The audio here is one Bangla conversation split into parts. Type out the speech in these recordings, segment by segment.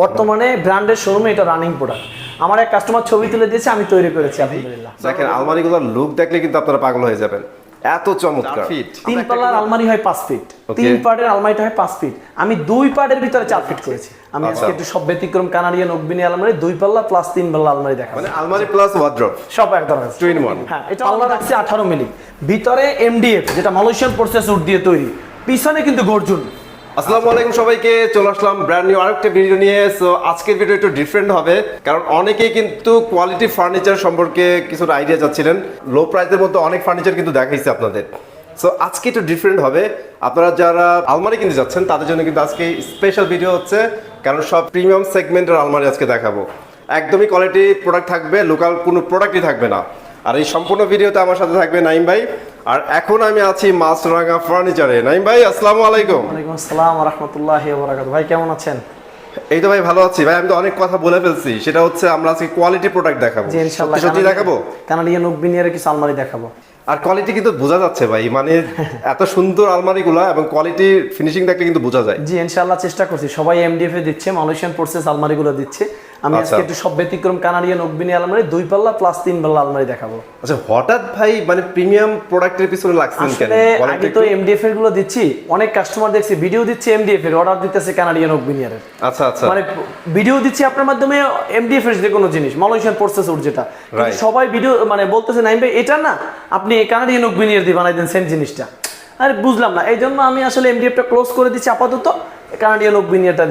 বর্তমানে ব্র্যান্ডের শোরুমে এটা রানিং প্রোডাক্ট আমার এক কাস্টমার ছবি তুলে দিয়েছে আমি তৈরি করেছি আলহামদুলিল্লাহ। দেখেন আলমারিগুলোর লুক দেখলে কিন্তু আপনারা পাগল হয়ে যাবেন। এত চমৎকার। তিন পাল্লার আলমারি হয় পাঁচ ফিট তিন পার্টের আলমারিটা হয় পাঁচ ফিট আমি দুই পার্টের ভিতরে চার ফিট করেছি। আমি আজকে আচ্ছা। একটু সব ব্যতিক্রম কানাডিয়ান অগ্বিনী আলমারি দুই পাল্লা প্লাস তিন পাল্লা আলমারি দেখা মানে আলমারি প্লাস ওয়ার্ড্রপ সব একদম আছে। টু ইন ওয়ান হ্যাঁ এটা পাল্লা রাখছে আঠারো মিলি। ভিতরে এমডিএফ যেটা মালয়েশিয়ান প্রসেস উড দিয়ে তৈরি। পিছনে কিন্তু গর্জুন। আসসালামু আলাইকুম সবাইকে, চলে আসলাম ব্র্যান্ড নিউ আরেকটা ভিডিও নিয়ে। সো আজকের ভিডিও একটু ডিফারেন্ট হবে, কারণ অনেকেই কিন্তু কোয়ালিটি ফার্নিচার সম্পর্কে কিছু আইডিয়া চাচ্ছিলেন। লো প্রাইসের মধ্যে অনেক ফার্নিচার কিন্তু দেখাইছে আপনাদের। সো আজকে একটু ডিফারেন্ট হবে। আপনারা যারা আলমারি কিনতে যাচ্ছেন, তাদের জন্য কিন্তু আজকে স্পেশাল ভিডিও হচ্ছে, কারণ সব প্রিমিয়াম সেগমেন্টের আলমারি আজকে দেখাবো। একদমই কোয়ালিটি প্রোডাক্ট থাকবে লোকাল কোনো প্রোডাক্টই থাকবে না। আর এই সম্পূর্ণ ভিডিওতে আমার সাথে থাকবে নাইম ভাই। আর এখন আমি আছি মাছরাঙা ফার্নিচারে নাইম ভাই আসসালামু আলাইকুম। ওয়ালাইকুম আসসালাম রহমতুল্লাহ বরাকাত ভাই কেমন আছেন? এই তো ভাই ভালো আছি। ভাই আমি তো অনেক কথা বলে ফেলছি। সেটা হচ্ছে আমরা আজকে কোয়ালিটি প্রোডাক্ট দেখাবো। জি ইনশাআল্লাহ। সত্যি দেখাবো? কানাডিয়ান অগ্বিনিয়ার কিছু আলমারি দেখাবো। আর কোয়ালিটি কিন্তু বোঝা যাচ্ছে ভাই। মানে এত সুন্দর আলমারিগুলা এবং কোয়ালিটি ফিনিশিং দেখলে কিন্তু বোঝা যায়। জি ইনশাআল্লাহ চেষ্টা করছি। সবাই এমডিএফ এ দিচ্ছে মালয়েশিয়ান প্রসেস আলমারিগুলো দিচ্ছে। আমি আচ্ছা। আজকে একটু সব ব্যতিক্রম কানাডিয়ান অগ্বিনী আলমারি দুই পাল্লা প্লাস তিন পাল্লা আলমারি দেখাবো। আচ্ছা হঠাৎ ভাই মানে প্রিমিয়াম প্রোডাক্টের পিছনে লাগছেন কেন? আগে তো এমডিএফ এরগুলো দিচ্ছি অনেক কাস্টমার দেখছি ভিডিও দিচ্ছে এমডিএফ এর অর্ডার দিতেছে কানাডিয়ান অগ্বিনিয়ারের আচ্ছা আচ্ছা। মানে ভিডিও দিচ্ছি আপনার মাধ্যমে এমডিএফ এর যে কোনো জিনিস মালয়েশিয়ান প্রসেস উড যেটা। কিন্তু সবাই ভিডিও মানে বলতেছে নাইম ভাই এটা না আপনি কানাডিয়ান অগ্বিনিয়ার দিয়ে বানাই দেন সেম জিনিসটা। আরে বুঝলাম না। এই জন্য আমি আসলে এমডিএফটা ক্লোজ করে দিচ্ছি আপাতত। কানাডিয়ান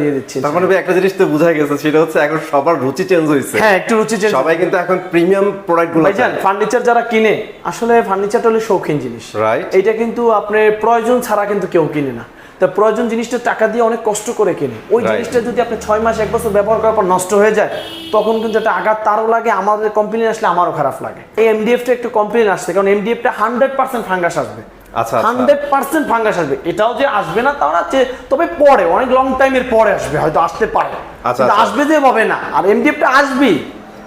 দিয়ে দিচ্ছি। তার মানে একটা জিনিস তো বোঝা গেছে সেটা হচ্ছে এখন সবার রুচি চেঞ্জ হয়েছে হ্যাঁ একটু রুচি চেঞ্জ সবাই কিন্তু এখন প্রিমিয়াম ভাইজান ফার্নিচার যারা কিনে আসলে ফার্নিচারটা হলো শৌখিন জিনিস। Right. এটা কিন্তু আপনার প্রয়োজন ছাড়া কিন্তু কেউ কিনে না। তা প্রয়োজন জিনিসটা টাকা দিয়ে অনেক কষ্ট করে কিনে। ওই জিনিসটা যদি আপনি ছয় মাস এক বছর ব্যবহার করার পর নষ্ট হয়ে যায় তখন কিন্তু একটা আঘাত তারও লাগে আমাদের কমপ্লেন আসলে আমারও খারাপ লাগে। এই এমডিএফটা একটু কমপ্লেন আসছে কারণ এমডিএফটা হান্ড্রেড পার্সেন্ট ফাঙ্গাস আসবে। হান্ড্রেড পার্সেন্ট ফাঙ্গাস আসবে। এটাও যে আসবে না তাও না তবে পরে অনেক লং টাইমের পরে আসবে হয়তো আসতে পারে। আচ্ছা, আচ্ছা। আসবে যে হবে না। আর এমডিএফটা আসবেই।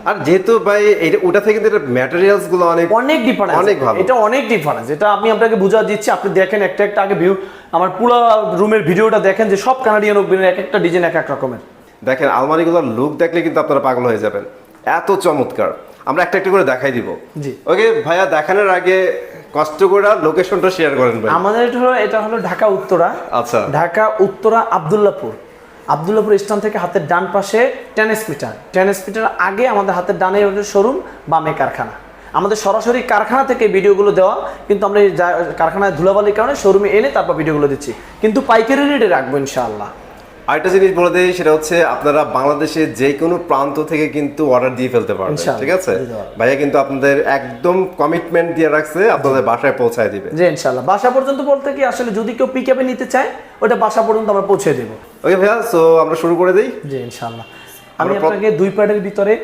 আর যেহেতু ভাই এটা ওটা থেকে কিন্তু ম্যাটেরিয়ালসগুলো অনেক অনেক ডিফারেন্স অনেক ভালো। এটা অনেক ডিফারেন্স এটা আমি আপনাকে বুঝা দিচ্ছি। আপনি দেখেন একটা একটা আগে ভিউ আমার পুরো রুমের ভিডিওটা দেখেন যে সব কানাডিয়ান অগ্নির এক একটা ডিজাইন এক এক রকমের। দেখেন আলমারিগুলোর লুক দেখলে কিন্তু আপনারা পাগল হয়ে যাবেন। এত চমৎকার। আমরা একটা একটা করে দেখাই দিব। জি। ওকে ভাইয়া দেখানোর আগে কষ্ট করে লোকেশনটা শেয়ার করেন ভাই। আমাদের হলো এটা হলো ঢাকা উত্তরা। আচ্ছা। ঢাকা উত্তরা আবদুল্লাপুর। আবদুল্লাপুর স্থান থেকে হাতের ডান পাশে টেনিস মিটার আগে আমাদের হাতের ডানে শোরুম বামে কারখানা। আমাদের সরাসরি কারখানা থেকে ভিডিওগুলো দেওয়া কিন্তু আমরা কারখানায় ধুলাবালির কারণে শোরুমে এনে তারপর ভিডিওগুলো দিচ্ছি। কিন্তু পাইকারি রেটে রাখব ইনশাআল্লাহ। আরেকটা জিনিস বলে দিই সেটা হচ্ছে আপনারা বাংলাদেশে যে কোনো প্রান্ত থেকে কিন্তু অর্ডার দিয়ে ফেলতে পারবেন ঠিক আছে? ভাইয়া কিন্তু আপনাদের একদম কমিটমেন্ট দিয়ে রাখছে আপনাদের বাসায় পৌঁছায় দিবে। জি ইনশাল্লাহ বাসা পর্যন্ত বলতে কি আসলে যদি কেউ পিক আপে নিতে চায় ওটা বাসা পর্যন্ত আমরা পৌঁছে দেব। ওকে ভাইয়া সো আমরা শুরু করে দেই। জি ইনশাল্লাহ আমি আপনাকে দুই প্যাডের ভিতরে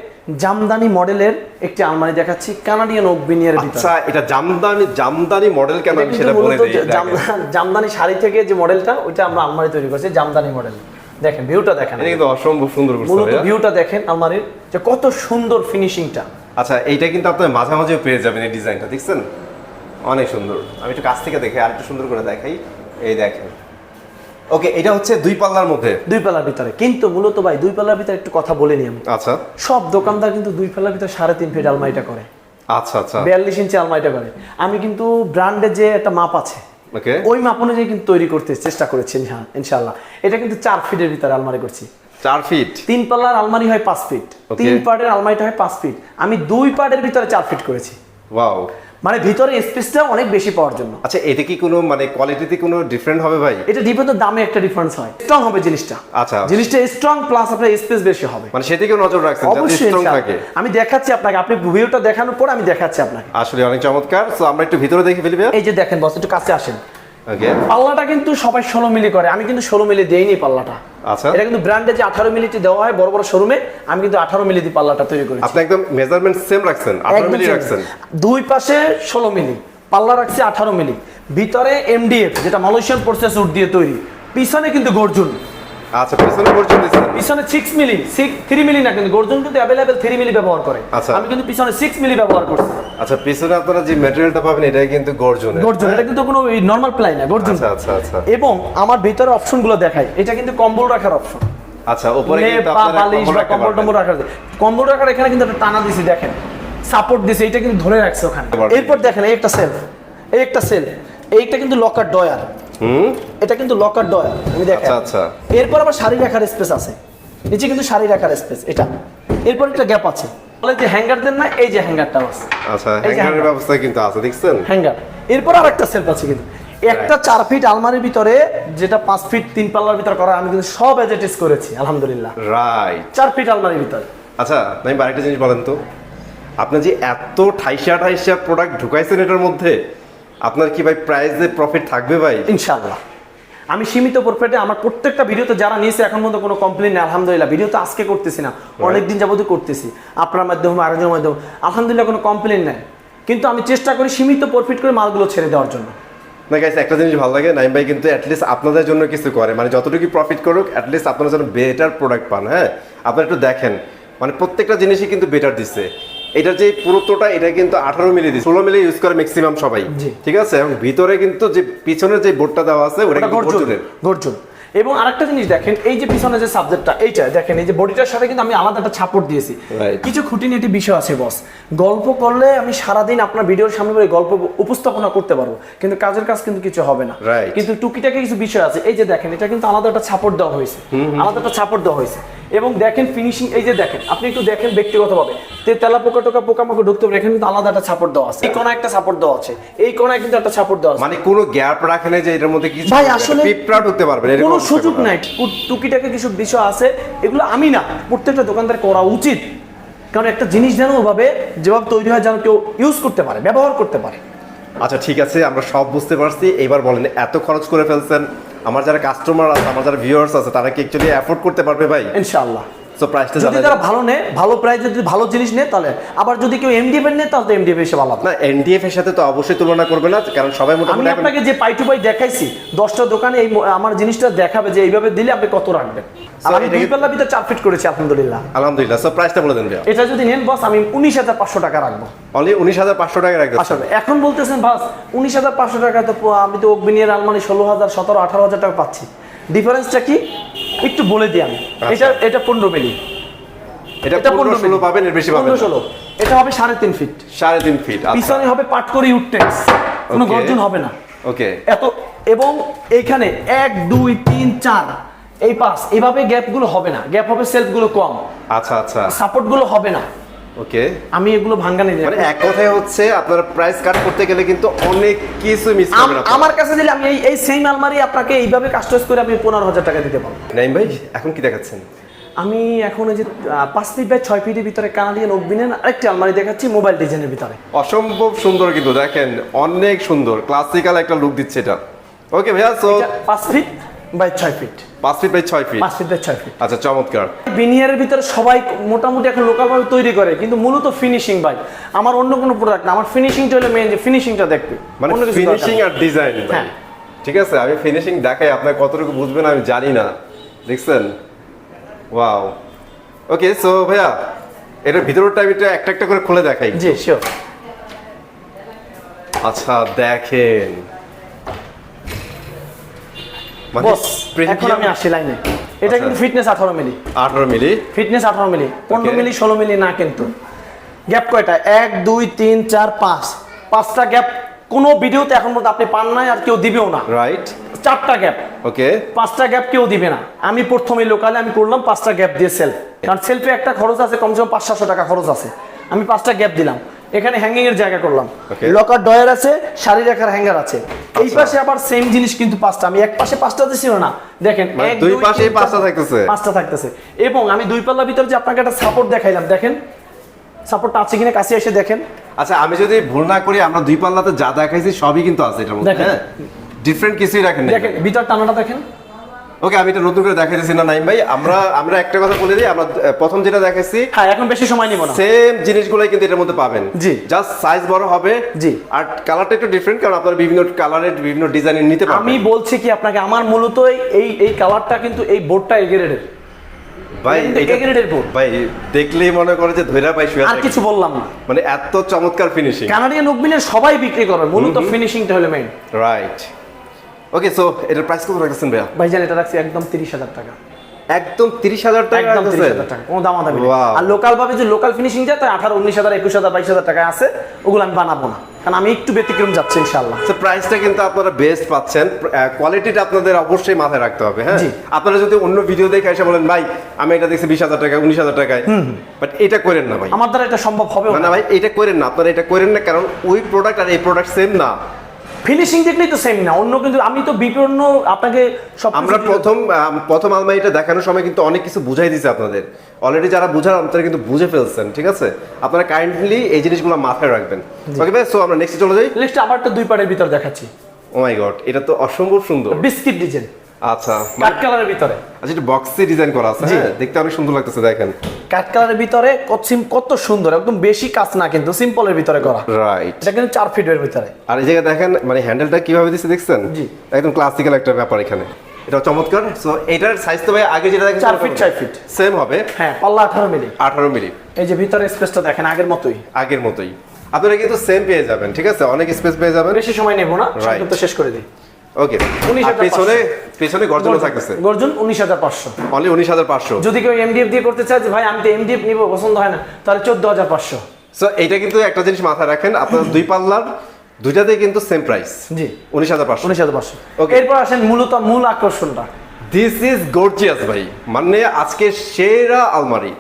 জামদানি মডেলের একটি আলমারি দেখাচ্ছি কানাডিয়ান ওকবিনিয়ার ভিতরে। আচ্ছা এটা জামদানি জামদানি মডেল কেন আমি সেটা বলে দিই জামদানি শাড়ি থেকে যে মডেলটা ওইটা আমরা আলমারি তৈরি করছি জামদানি মডেল। দেখেন ভিউটা দেখেন। এটা কিন্তু অসম্ভব সুন্দর করছে মূলত ভিউটা দেখেন আলমারির যে কত সুন্দর ফিনিশিংটা আচ্ছা এইটা কিন্তু আপনার মাঝামাঝিও পেয়ে যাবেন এই ডিজাইনটা দেখছেন? অনেক সুন্দর। আমি একটু কাছ থেকে দেখে আর একটু সুন্দর করে দেখাই। এই দেখেন। ওকে এটা হচ্ছে দুই পাল্লার মধ্যে। দুই পাল্লার ভিতরে। কিন্তু মূলত ভাই দুই পাল্লার ভিতরে একটু কথা বলে নিই আমি। আচ্ছা। সব দোকানদার কিন্তু দুই পাল্লার ভিতরে সাড়ে তিন ফিট আলমারিটা করে। আচ্ছা আচ্ছা। বিয়াল্লিশ ইঞ্চি আলমারিটা করে। আমি কিন্তু ব্র্যান্ডের যে একটা মাপ আছে ওকে। ওই মাপ অনুযায়ী কিন্তু তৈরি করতে চেষ্টা করেছি হ্যাঁ ইনশাল্লাহ এটা কিন্তু চার ফিটের ভিতরে আলমারি করছি। চার ফিট? তিন পাল্লার আলমারি হয় পাঁচ ফিট। তিন পার্টের আলমারিটা হয় পাঁচ ফিট। আমি দুই পার্টের ভিতরে চার ফিট করেছি। ওয়াও। মানে ভিতরে স্পেসটা অনেক বেশি পাওয়ার জন্য। আচ্ছা এতে কি কোনো মানে কোয়ালিটিতে কোনো ডিফারেন্ট হবে ভাই? এটা ডিপেন্ড দামে একটা ডিফারেন্স হয়। স্ট্রং হবে জিনিসটা। আচ্ছা। জিনিসটা স্ট্রং প্লাস আপনার স্পেস বেশি হবে। মানে সেদিকেও নজর রাখছেন যাতে স্ট্রং থাকে। আমি দেখাচ্ছি আপনাকে। আপনি ভিডিওটা দেখানোর পর আমি দেখাচ্ছি আপনাকে। আসলে অনেক চমৎকার। সো আমরা একটু ভিতরে দেখে ফেলি ভাইয়া। এই যে দেখেন বস একটু কাছে আসেন। পাল্লাটা কিন্তু সবাই ষোলো মিলি করে। আমি কিন্তু ষোলো মিলি দেইনি পাল্লাটা। আচ্ছা। এটা কিন্তু ব্র্যান্ডে যে আঠারো মিলিটি দেওয়া হয় বড় বড় শোরুমে আমি কিন্তু আঠারো মিলি দিয়ে পাল্লাটা তৈরি করি আপনি একদম মেজারমেন্ট সেম রাখছেন আঠারো মিলি রাখছেন। দুই পাশে ষোলো মিলি পাল্লা রাখছে আঠারো মিলি। ভিতরে এমডিএফ যেটা মালয়েশিয়ান প্রসেস উড দিয়ে তৈরি। পিছনে কিন্তু গর্জুন। আচ্ছা পেছনে পর্যন্ত দিচ্ছেন। পিছনে six milli six three milli না কিন্তু গর্জুন কিন্তু অ্যাভেলেবেল থ্রি মিলি ব্যবহার করে। আচ্ছা। আমি কিন্তু পিছনে সিক্স মিলি ব্যবহার করছি। আচ্ছা পিছনে আপনারা যে ম্যাটেরিয়ালটা পাবেন এটাই কিন্তু গর্জনের। গর্জুন এটা কিন্তু কোনো নর্মাল প্লাই না গর্জুন। আচ্ছা আচ্ছা আচ্ছা। এবং আমার ভিতরে অপশনগুলো দেখাই। এটা কিন্তু কম্বল রাখার অপশন আচ্ছা উপরে কিন্তু আপনারা কম্বল রাখতে কম্বল টম্বল রাখার কম্বল রাখার এখানে কিন্তু একটা টানা দিছি দেখেন। সাপোর্ট দিছে এটা কিন্তু ধরে রাখছে ওখানে। এরপর দেখেন এই একটা সেলফ এই একটা সেলফ এইটা কিন্তু লকার ডয়ার এটা কিন্তু লকার ডয়ার আমি দেখেন। আচ্ছা আচ্ছা। এরপর আবার শাড়ি রাখার স্পেস আছে। নিচে কিন্তু শাড়ি রাখার স্পেস এটা। এরপর একটা গ্যাপ আছে। বলে যে হ্যাঙ্গার দেন না এই যে হ্যাঙ্গারটাও আছে। আচ্ছা হ্যাঙ্গারের ব্যবস্থা কিন্তু আছে দেখছেন? হ্যাঙ্গার এরপর আর একটা সেলফ আছে কিন্তু। একটা চার ফিট আলমারির ভিতরে যেটা পাঁচ ফিট তিন পাল্লার ভিতরে করা আমি কিন্তু সব এজেটিস করেছি আলহামদুলিল্লাহ। রাইট চার ফিট আলমারির ভিতরে। আচ্ছা নাইম আরেকটা জিনিস বলেন তো। আপনি যে এত ঠাইসা ঠাইসা প্রোডাক্ট ঢুকাইছেন এটার মধ্যে আপনার কি ভাই প্রাইসে প্রফিট থাকবে ভাই? ইনশাআল্লাহ। আমি সীমিত প্রফিটে আমার প্রত্যেকটা ভিডিওতে যারা নিয়েছে এখন পর্যন্ত কোনো কমপ্লেন নেই আলহামদুলিল্লাহ। ভিডিও তো আজকে করতেছি না অনেকদিন যাবতই করতেছি আপনার মাধ্যমে আরেকজনের মাধ্যমে। আলহামদুলিল্লাহ কোনো কমপ্লেন নেই। কিন্তু আমি চেষ্টা করি সীমিত প্রফিট করে মালগুলো ছেড়ে দেওয়ার জন্য। না গাইস একটা জিনিস ভালো লাগে নাইম ভাই কিন্তু অ্যাটলিস্ট আপনাদের জন্য কিছু করে। মানে যতটুকু প্রফিট করুক অ্যাটলিস্ট আপনারা যেন বেটার প্রোডাক্ট পান হ্যাঁ? আপনারা একটু দেখেন। মানে প্রত্যেকটা জিনিসই কিন্তু বেটার দিচ্ছে। এটার যে পুরোটোটা এটা কিন্তু আঠারো মিলি দিচ্ছে। ষোলো মিলি ইউজ করে ম্যাক্সিমাম সবাই। ঠিক আছে? এবং ভিতরে কিন্তু যে পিছনের যে বোর্ডটা দেওয়া আছে ওটা গর্জনের। গর্জন। এবং আরেকটা জিনিস দেখেন এই যে পিছনে যে সাবজেক্টটা এইটা দেখেন এই যে বডিটার সাথে কিন্তু আমি আলাদা একটা ছাপড় দিয়েছি. কিছু খুঁটিনাটি বিষয় আছে বস গল্প করলে আমি সারাদিন আপনার ভিডিওর সামনে বলে গল্প উপস্থাপনা করতে পারব কিন্তু কাজের কাজ কিন্তু কিছু হবে না। কিন্তু টুকিটাকে কিছু বিষয় আছে এই যে দেখেন এটা কিন্তু আলাদা একটা ছাপড় দেওয়া হয়েছে। আলাদা একটা ছাপড় দেওয়া হয়েছে। এবং দেখেন ফিনিশিং এই যে দেখেন আপনি একটু দেখেন ব্যক্তিগতভাবে। তে তেলা পোকা টোকা পোকামাকড় ঢুকতে পারে এখানে কিন্তু আলাদা একটা ছাপড় দেওয়া আছে। এই কোনায় একটা ছাপড় দেওয়া আছে। এই কোনায় কিন্তু একটা ছাপড় দেওয়া আছে। মানে কোনো গ্যাপ রাখে না যে এটার মধ্যে কিছু ভাই, আসলে পিঁপড়া ঢুকতে পারবে কোনো সুযোগ নাই। টুকিটাকে কিছু বিষয় আছে এগুলো আমি না প্রত্যেকটা দোকানদার করা উচিত। কারণ একটা জিনিস যেন ওভাবে যেভাবে তৈরি হয় যেন কেউ ইউজ করতে পারে ব্যবহার করতে পারে। আচ্ছা ঠিক আছে আমরা সব বুঝতে পারছি। এবার বলেন এত খরচ করে ফেলছেন আমার যারা কাস্টমার আছে, আমার যারা ভিউয়ার্স আছে, তারা কি অ্যাকচুয়ালি অ্যাফোর্ড করতে পারবে ভাই? ইনশাআল্লাহ। সো প্রাইসটা যদি তারা ভালো নেয় ভালো প্রাইসে যদি ভালো জিনিস নেয় তাহলে আবার যদি কেউ এমডিএফ নেয় তাহলে তো এমডিএফ এসে ভালো না এনডিএফ এর সাথে তো অবশ্যই তুলনা করবে না কারণ সবাই মোটামুটি এখন আপনাকে যে পাই টু পাই দেখাইছি দশটা দোকানে এই আমার জিনিসটা দেখাবে যে এইভাবে দিলে আপনি কত রাখবেন। আমি দুই পাল্লা ভিতরে চার ফিট করেছি আলহামদুলিল্লাহ। আলহামদুলিল্লাহ সো প্রাইসটা বলে দেন এটা যদি নেন বস আমি উনিশ হাজার পাঁচশো টাকা রাখব। অনলি উনিশ হাজার পাঁচশো টাকা রাখতে আসলে এখন বলতেছেন বাস উনিশ হাজার পাঁচশো টাকা তো প- আমি তো ষোলো হাজার সতেরো আঠারো হাজার টাকা পাচ্ছি। ডিফারেন্সটা কি? একটু বলে দিই আমি। এটা এটা পনেরো মিলি। এটা পনেরো ষোলো পাবেন এর বেশি পাবেন। ষোলো। এটা হবে সাড়ে তিন ফিট সাড়ে তিন ফিট আচ্ছা। পিছনে হবে পাট করে উঠটেক্স কোনো গর্জন হবে না। ওকে এত এবং এখানে এক দুই তিন চার। এই পাঁচ এইভাবে গ্যাপগুলো হবে না। গ্যাপ হবে সেলফগুলো কম। আচ্ছা আচ্ছা। সাপোর্টগুলো হবে না। ওকে আমি এগুলো ভাঙ্গানি দিই মানে এক কথায় হচ্ছে আপনার প্রাইস কাট করতে গেলে কিন্তু অনেক কিছু মিস করবেন আমার কাছে দিলে আমি এই এই সেম আলমারি আপনাকে এইভাবে কাস্টমাইজ করে আমি পনেরো হাজার টাকা দিতে পারব। নাইম ভাই এখন কি দেখাচ্ছেন? আমি এখন এই যে পাঁচ ফিট বাই ছয় ফিটের ভিতরে কানাডিয়ান ওকবিনের আরেকটি আলমারি দেখাচ্ছি মোবাইল ডিজাইনের ভিতরে। অসম্ভব সুন্দর কিন্তু দেখেন অনেক সুন্দর ক্লাসিক্যাল একটা লুক দিচ্ছে এটা। ওকে ভাইয়া সো পাঁচ ফিট বাই ছয় ফিট। পাঁচ ফিট বাই ছয় ফিট? পাঁচ ফিট বাই ছয় ফিট। আচ্ছা চমৎকার। বিনিয়ারের ভিতরে সবাই মোটামুটি এখন লোকালভাবে তৈরি করে কিন্তু মূলত ফিনিশিং ভাই। আমার অন্য কোনো প্রোডাক্ট না আমার ফিনিশিংটা হলো মেন যে ফিনিশিংটা দেখবে মানে ফিনিশিং আর ডিজাইন হ্যাঁ। ঠিক আছে আমি ফিনিশিং দেখাই আপনার কতটুকু বুঝবেন আমি জানি না। দেখছেন? ওয়াও ওকে সো ভাইয়া এটার ভিতরটা আমি একটা একটা করে খুলে দেখাই। জি শিওর আচ্ছা দেখেন। বস এখন আমি আসি লাইনে। এটা আচ্ছা। কিন্তু ফিটনেস আঠারো মিলি। আঠারো মিলি? ফিটনেস আঠারো মিলি। পনেরো মিলি ষোলো মিলি না কিন্তু। গ্যাপ কয়টা? এক দুই তিন চার পাঁচ। পাঁচটা গ্যাপ কোনো ভিডিওতে এখন পর্যন্ত আপনি পান নাই আর কেউ দিবেও না। রাইট চারটা গ্যাপ ওকে পাঁচটা গ্যাপ কেউ দিবে না। আমি প্রথমে লোকালে আমি করলাম পাঁচটা গ্যাপ দিয়ে সেলফ কারণ সেলফে একটা খরচ আছে কমসে কম পাঁচ সাতশো টাকা খরচ আছে। আমি পাঁচটা গ্যাপ দিলাম। এখানে হ্যাঙ্গিং এর জায়গা করলাম। লকার ডয়ার আছে শাড়ি রাখার হ্যাঙ্গার আছে। এই আচ্ছা। পাশে আবার সেম জিনিস কিন্তু পাঁচটা। আমি এক পাশে পাঁচটা দিছিল না। দেখেন মানে এক, দুই চার, পাঁচটা থাকতেছে? পাঁচটা থাকতেছে। এবং আমি দুই পাল্লা ভিতরে যে আপনাকে একটা সাপোর্ট দেখাইলাম দেখেন সাপোর্টটা আছে কিনা কাছে এসে দেখেন। আচ্ছা আমি যদি ভুল না করি আমরা দুই পাল্লাতে যা দেখাইছি সবই কিন্তু আছে এটার মধ্যে হ্যাঁ? ডিফারেন্ট কিছুই রাখেন দেখেন ভিতর টানাটা দেখেন। ওকে আমি এটা নতুন করে দেখাইতেছি না নাইম ভাই। আমরা আমরা একটা কথা বলে দিই আমরা প্রথম যেটা দেখাইছি হ্যাঁ এখন বেশি সময় নিব না। সেম জিনিসগুলোই কিন্তু এটার মধ্যে পাবেন। জি। জাস্ট সাইজ বড় হবে জি। আর কালারটা একটু ডিফারেন্ট কারণ আপনারা বিভিন্ন কালারের বিভিন্ন ডিজাইনের নিতে পারবেন। আমি বলছি কি আপনাকে আমার মূলত এই এই কালারটা কিন্তু এই বোর্ডটা এগ্রেডের। ভাই ভাই দেখলেই মনে করে যে ধৈরা পাই শুয়ে আর কিছু বললাম না। মানে এত চমৎকার ফিনিশিং কানাডিয়ান ওকবিনের সবাই বিক্রি করে মূলত ফিনিশিংটা হলো মেইন রাইট ওকে সো এটার প্রাইস কত রাখছেন ভাইয়া? ভাইজান এটা রাখছি একদম তিরিশ হাজার টাকা। একদম তিরিশ হাজার টাকা একদম তিরিশ? হাজার টাকা কোনো দামাদামি নেই। আর লোকাল ভাবে যে লোকাল ফিনিশিং যায় তাই আঠারো উনিশ হাজার একুশ হাজার বাইশ হাজার টাকায় আছে ওগুলো আমি বানাবো না। কারণ আমি একটু ব্যতিক্রম যাচ্ছি ইনশাল্লাহ তো প্রাইসটা কিন্তু আপনারা বেস্ট পাচ্ছেন। কোয়ালিটিটা আপনাদের অবশ্যই মাথায় রাখতে হবে হ্যাঁ? আপনারা যদি অন্য ভিডিও দেখে এসে বলেন ভাই আমি এটা দেখছি বিশ হাজার টাকা উনিশ হাজার টাকায়। বাট এটা করেন না ভাই। আমার দ্বারা এটা সম্ভব হবে না ভাই এটা করেন না। আপনারা এটা করেন না কারণ ওই প্রোডাক্ট আর এই প্রোডাক্ট সেম না। ফিনিশিং দেখলেই তো সেম না অন্য কিন্তু আমি তো বিপন্ন আপনাকে সব আমরা প্রথম প্রথম আলমারিটা দেখানোর সময় কিন্তু অনেক কিছু বুঝাই দিছে আপনাদের। অলরেডি যারা বুঝার আপনারা কিন্তু বুঝে ফেলছেন ঠিক আছে? আপনারা কাইন্ডলি এই জিনিসগুলো মাথায় রাখবেন। ওকে ভাই সো আমরা নেক্সট চলে যাই। নেক্সট আবার তো দুই পার্টের ভিতর দেখাচ্ছি। ও মাই গড এটা তো অসম্ভব সুন্দর। বিস্কিট ডিজাইন আচ্ছা কাঠ কালারের ভিতরে। আচ্ছা এটা বক্সে ডিজাইন করা আছে হ্যাঁ? দেখতে অনেক সুন্দর লাগতেছে দেখেন। কাঠ কালারের ভিতরে কত সিম- কত সুন্দর একদম বেশি কাজ না কিন্তু সিম্পলের ভিতরে করা। রাইট এটা কিন্তু চার ফিটের ভিতরে। আর এই জায়গায় দেখেন মানে হ্যান্ডেলটা কীভাবে দেখছেন? জি। একদম ক্লাসিক্যাল একটা ব্যাপার এখানে। এটা চমৎকার। সো এটার সাইজ তো ভাই আগে যেটা দেখেন চার ফিট ছয় ফিট সেম হবে। হ্যাঁ পাল্লা আঠারো মিলি। আঠারো মিলি। এই যে ভিতরে স্পেসটা দেখেন আগের মতোই। আগের মতোই। আপনারা কিন্তু সেম পেয়ে যাবেন ঠিক আছে? অনেক স্পেস পেয়ে যাবেন। বেশি সময় নেব না সংক্ষিপ্ত শেষ করে দিই। ওকে 19,500 আর পেছনে পেছনে গর্জন থাকতেছে। গর্জন উনিশ হাজার পাঁচশো। অনলি উনিশ হাজার পাঁচশো। যদি কেউ এমডিএফ দিয়ে করতে চায় যে ভাই আমি তো এমডিএফ নিব পছন্দ হয় না তাহলে চোদ্দ হাজার পাঁচশো। সো এইটা কিন্তু একটা জিনিস মাথায় রাখেন আপনার দুই পাল্লার দুইটাতেই কিন্তু সেম প্রাইস জি। উনিশ হাজার পাঁচশো। উনিশ হাজার পাঁচশো। Okay. এরপর আসেন মূলত মূল আকর্ষণটা। দিস ইজ গর্জিয়াস ভাই। মানে আজকে সেরা আলমারি।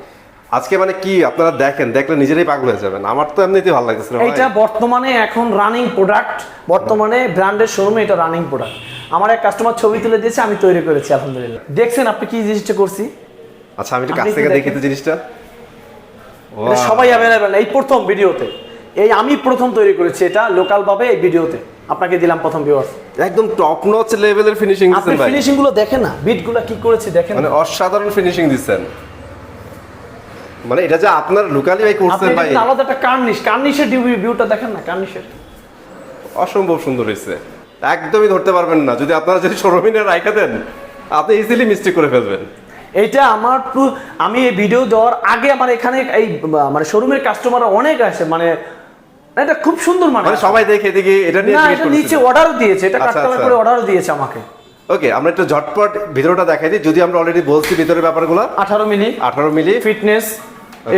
আজকে মানে কি আপনারা দেখেন দেখলে নিজেরাই পাগল হয়ে যাবেন। আমার তো এমনিতেই ভালো লাগতেছে। এইটা বর্তমানে এখন রানিং প্রোডাক্ট বর্তমানে ব্র্যান্ডের শোরুমে এটা রানিং প্রোডাক্ট আমার এক কাস্টমার ছবি তুলে দিয়েছে আমি তৈরি করেছি আলহামদুলিল্লাহ। দেখছেন আপনি কি জিনিসটা করছি? আচ্ছা আমি একটু কাছ থেকে দেখি তো জিনিসটা। এটা সবাই অ্যাভেলেবেল এই প্রথম ভিডিওতে। এই আমি প্রথম তৈরি করেছি এটা লোকাল ভাবে এই ভিডিওতে। আপনাকে দিলাম প্রথম ভিউয়ার্স একদম টপ নচ লেভেলের ফিনিশিং আপনি দিচ্ছেন ভাই। ফিনিশিংগুলো দেখেন না বিটগুলো কি করেছে দেখেন মানে অসাধারণ ফিনিশিং দিচ্ছেন। মানে এটা যে আপনার লোকালি ভাই করছেন ভাই। দেখেন আলাদা একটা কার্নিশ কার্নিশের ভিউটা দেখেন না কার্নিশের অসম্ভব সুন্দর হয়েছে। একদমই ধরতে পারবেন না। যদি আপনারা যদি শোরুমিনে রাইখা দেন আপনি ইজিলি মিস্টেক করে ফেলবেন। এইটা আমার আমি এই ভিডিও দেওয়ার আগে আমার এখানে এই মানে শোরুমের কাস্টমার অনেক আসে মানে এটা খুব সুন্দর মানে সবাই দেখে দেখে এটা নিয়ে এটা নিচে। অর্ডারও দিয়েছে এটা আচ্ছা, কাস্টমার আচ্ছা। করে অর্ডারও দিয়েছে আমাকে। ওকে আমরা একটু ঝটপট ভিতরটা দেখাই দিই। যদি আমরা অলরেডি বলছি ভিতরের ব্যাপারগুলো। আঠারো মিলি। আঠারো মিলি। ফিটনেস.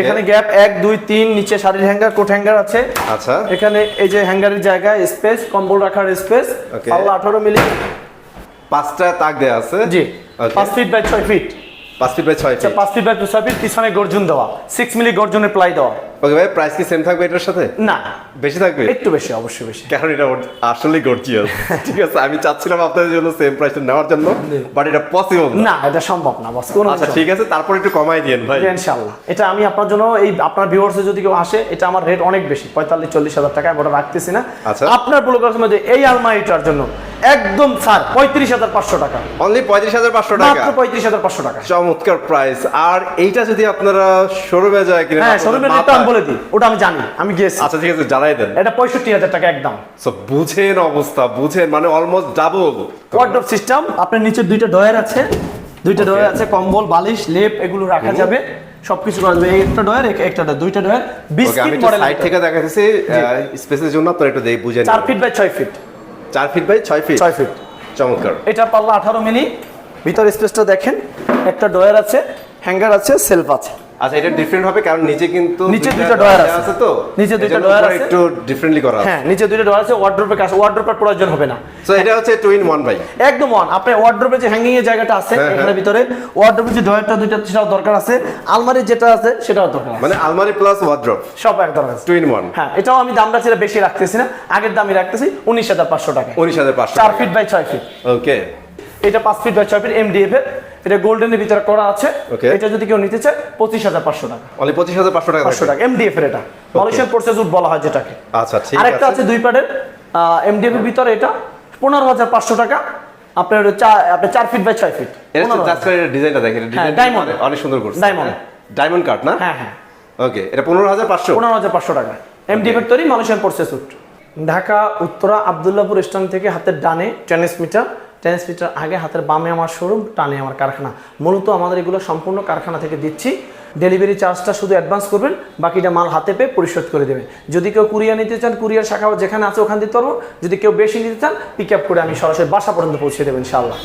এখানে গ্যাপ এক দুই তিন নিচে শাড়ির হ্যাঙ্গার কোট হ্যাঙ্গার আছে। আচ্ছা। এখানে এই যে হ্যাঙ্গারের জায়গায় স্পেস কম্বল রাখার স্পেস. পাল্লা আঠারো মিলি পাঁচটা তাক দেওয়া আছে। জি। পাঁচ ফিট বাই ছয় ফিট পাঁচ ফিট বাই ছয় ফিট পাঁচ ফিট বাই ছয় ফিট পিছনে গর্জন দেওয়া। সিক্স মিলি গর্জনের প্লাই দেওয়া। ওকে ভাই প্রাইস কি সেম থাকবে এটার সাথে? না। বেশি থাকবে? একটু বেশি অবশ্যই বেশি। কারণ এটা আসলে গর্জিয়াস ঠিক আছে আমি চাচ্ছিলাম আপনাদের জন্য সেম প্রাইসটা নেওয়ার জন্য বাট এটা পসিবল না। না এটা সম্ভব না বস কোনো আচ্ছা ঠিক আছে তারপর একটু কমাই ভাই। এটা আমি আপনার জন্য এই আপনার ভিউয়ার্সে যদি কেউ আসে এটা আমার রেট অনেক বেশি পঁয়তাল্লিশ চল্লিশ হাজার টাকা আমি ওটা রাখতেছি না। আচ্ছা। আপনার ব্লগার মধ্যে এই আলমারিটার জন্য একদম ছাড় পঁয়ত্রিশ হাজার পাঁচশো টাকা। অনলি পঁয়ত্রিশ হাজার পাঁচশো টাকা? মাত্র পঁয়ত্রিশ হাজার পাঁচশো টাকা। চমৎকার প্রাইস আর এইটা যদি আপনারা শোরুমে যায় কিনে হ্যাঁ শোরুমের রেটটা আমি বলে দিই ওটা আমি জানি আমি আচ্ছা ঠিক আছে জানাই দেন। এটা পঁয়ষট্টি হাজার টাকা একদম। সো বুঝেন অবস্থা বুঝেন মানে অলমোস্ট ডাবল ওয়ার্ডরোব সিস্টেম আপনার নিচে দুইটা ডয়ার আছে। দুইটা. ডয়ার আছে কম্বল বালিশ লেপ এগুলো রাখা যাবে। সবকিছু করা যাবে একটা ডয়ার একটা দুইটা ডয়ার বিস্কিট মডেল সাইড থেকে দেখাতেছি স্পেসের জন্য আপনারা একটু দেখ বুঝেন। চার ফিট বাই ছয় ফিট চার ফিট বাই ছয় ফিট ছয় ফিট চমৎকার। এটা পাল্লা আঠারো মিলি। ভিতর স্পেসটা দেখেন একটা ডয়ার আছে হ্যাঙ্গার আছে সেলফ আছে। আচ্ছা এটা ডিফারেন্ট হবে কারণ নিচে কিন্তু নিচে দুইটা ডয়ার আছে। তো। নিচে দুইটা ডয়ার আছে। একটু ডিফারেন্টলি করা আছে হ্যাঁ নিচে দুইটা ডয়ার আছে কাছে ওয়ার্ড্রোপের প্রয়োজন হবে না। সো এটা হচ্ছে টু ইন ওয়ান ভাই। একদম ওয়ান ওয়ার্ড্রোপের যে হ্যাঙ্গিং এর জায়গাটা আছে হ্যাঁ, এখানে হ্যাঁ। ভিতরে যে ডয়ারটা দুইটা সেটাও দরকার আছে। আলমারির যেটা আছে সেটাও দরকার মানে আলমারি প্লাস ওয়ার্ড্রপ সব এক দরকার আছে। টু ইন ওয়ান হ্যাঁ এটাও আমি দামটা ছেড়ে বেশি রাখতেছি না। আগের দামই রাখতেছি উনিশ হাজার পাঁচশো টাকা উনিশ হাজার পাঁচশো চার ফিট বাই ছয় ফিট ওকে এটা পাঁচ ফিট বাই ছয় ফিট এমডিএফ এর এটা গোল্ডেনের ভিতরে করা আছে। এটা যদি কেউ নিতে চায় পঁচিশ হাজার পাঁচশো টাকা। অনলি পঁচিশ হাজার পাঁচশো টাকা পাঁচশো। টাকা এমডিএফ এর এটা। মালয়েশিয়ান প্রসেস উড বলা হয় যেটাকে। আচ্ছা ঠিক আরেকটা আছে। আছে দুই প্যাডের এমডিএফ এর ভিতরে এটা পনেরো হাজার পাঁচশো টাকা। আপনার চার ফিট বাই ছয় ফিট ডিজাইনটা দেখেন। হ্যাঁ, ডিজাইনটা diamond। অনেক সুন্দর করছে। Diamond। ডায়মন্ড কাট না? হ্যাঁ হ্যাঁ। ওকে এটা পনেরো হাজার পাঁচশো? পনেরো হাজার পাঁচশো টাকা। এমডিএফ এর তৈরি Malaysian process wood. Dhaka Uttara Abdullahpur stand থেকে হাতের ডানে টেনিস মিটার। টেনিস মিটার আগে হাতের বামে আমার শোরুম টানে আমার কারখানা। মূলত আমাদের এগুলো সম্পূর্ণ কারখানা থেকে দিচ্ছি। ডেলিভারি চার্জটা শুধু অ্যাডভান্স করবেন, বাকিটা মাল হাতে পেয়ে পরিশোধ করে দেবেন। যদি কেউ কুরিয়ার নিতে চান কুরিয়ার শাখা যেখানে আছে ওখান দিতে পারব যদি কেউ বেশি নিতে চান পিক আপ করে আমি সরাসরি বাসা পর্যন্ত পৌঁছে দেবেন ইনশাআল্লাহ।